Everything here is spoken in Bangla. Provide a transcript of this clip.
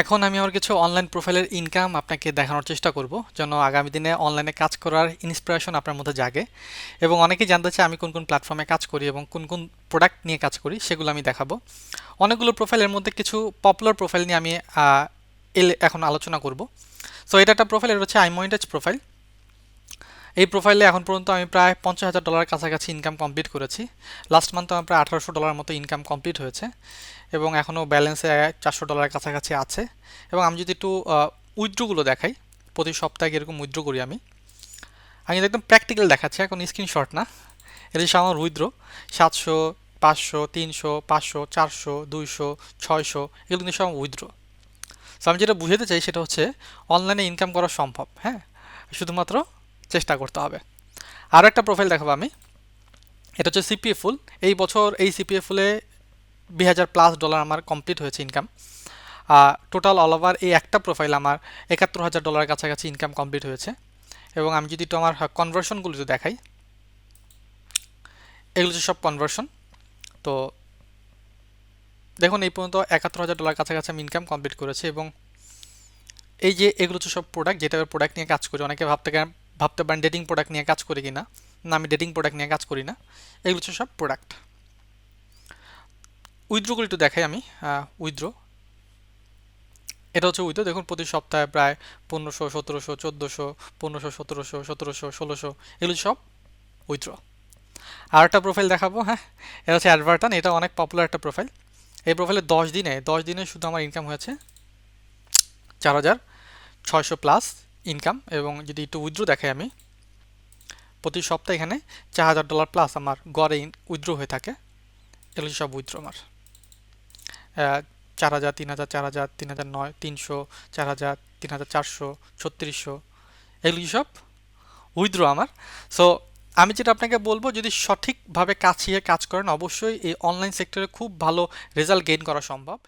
এখন আমি আমার কিছু অনলাইন প্রোফাইলের ইনকাম আপনাকে দেখানোর চেষ্টা করব, যেন আগামী দিনে অনলাইনে কাজ করার ইন্সপিরেশন আপনার মধ্যে জাগে। এবং অনেকেই জানতে চায় আমি কোন কোন প্ল্যাটফর্মে কাজ করি এবং কোন কোন প্রোডাক্ট নিয়ে কাজ করি, সেগুলো আমি দেখাবো। অনেকগুলো প্রোফাইলের মধ্যে কিছু পপুলার প্রোফাইল নিয়ে আমি এখন আলোচনা করব। সো এটা একটা প্রোফাইল এটা হচ্ছে আইমোয়েন্টেজ প্রোফাইল এই প্রোফাইলে এখন পর্যন্ত আমি প্রায় পঞ্চাশ হাজার ডলার কাছাকাছি ইনকাম কমপ্লিট করেছি। লাস্ট মান্থ আমার প্রায় আঠারোশো ডলার মতো ইনকাম কমপ্লিট হয়েছে এবং এখনও ব্যালেন্সে চারশো ডলারের কাছাকাছি আছে। এবং আমি যদি একটু উইথড্রোগুলো দেখাই, প্রতি সপ্তাহে এরকম উইথড্রো করি আমি। আমি একদম প্র্যাকটিক্যাল দেখাচ্ছি, এখন স্ক্রিনশট না। এটি আমার উইথড্রো। সাতশো, পাঁচশো, তিনশো, পাঁচশো, চারশো, দুইশো, ছয়শো, এগুলো কিন্তু সব উইথড্রো। সো আমি যেটা বুঝাতে চাই সেটা হচ্ছে অনলাইনে ইনকাম করা সম্ভব হ্যাঁ? শুধুমাত্র চেষ্টা করতে হবে। আরও একটা প্রোফাইল দেখাবো আমি। এটা হচ্ছে সিপিএ ফুল এই বছর এই সিপিএ ফুলে বিশ হাজার প্লাস ডলার আমার কমপ্লিট হয়েছে ইনকাম টোটাল অল ওভার এই একটা প্রোফাইল আমার একাত্তর হাজার ডলারের কাছাকাছি ইনকাম কমপ্লিট হয়েছে। এবং আমি যদি একটু আমার কনভার্সনগুলো যদি দেখাই। এগুলো হচ্ছে সব কনভার্সন তো দেখুন, এই পর্যন্ত একাত্তর হাজার ডলার কাছাকাছি আমি ইনকাম কমপ্লিট করেছি এবং এই যে এগুলো হচ্ছে সব প্রোডাক্ট যেটা প্রোডাক্ট নিয়ে কাজ করি, অনেকে ভাবতে ভাবতে পারেন ডেটিং প্রোডাক্ট নিয়ে কাজ করি কিনা, না আমি ডেটিং প্রোডাক্ট নিয়ে কাজ করি না, এগুলো হচ্ছে সব প্রোডাক্ট উইথড্রোগুলো একটু দেখাই আমি উইথড্রো এটা হচ্ছে উইথড্রো দেখুন প্রতি সপ্তাহে প্রায় পনেরোশো, সতেরোশো, চোদ্দোশো, পনেরোশো, সতেরোশো সতেরোশো, ষোলোশো, এগুলো সব উইথড্রো আর একটা প্রোফাইল দেখাবো হ্যাঁ? এটা হচ্ছে অ্যাডভার্টান এটা অনেক পপুলার একটা প্রোফাইল এই প্রোফাইলে দশ দিনে দশ দিনে শুধু আমার ইনকাম হয়েছে চার হাজার ছয়শো প্লাস ইনকাম এবং যদি একটু উইথড্রো দেখাই আমি, প্রতি সপ্তাহে এখানে চার হাজার ডলার প্লাস আমার গড়ে উইথড্রো হয়ে থাকে। এগুলো সব উইথড্রো আমার। চার হাজার, তিন হাজার, চার হাজার, তিন হাজার নয়, তিনশো, চার হাজার, তিন হাজার চারশো, ছত্রিশশো, এগুলি সব উইথড্র আমার। সো আমি যেটা আপনাকে বলব, যদি সঠিকভাবে কাছিয়ে কাজ করেন, অবশ্যই এই অনলাইন সেক্টরে খুব ভালো রেজাল্ট গেইন করা সম্ভব।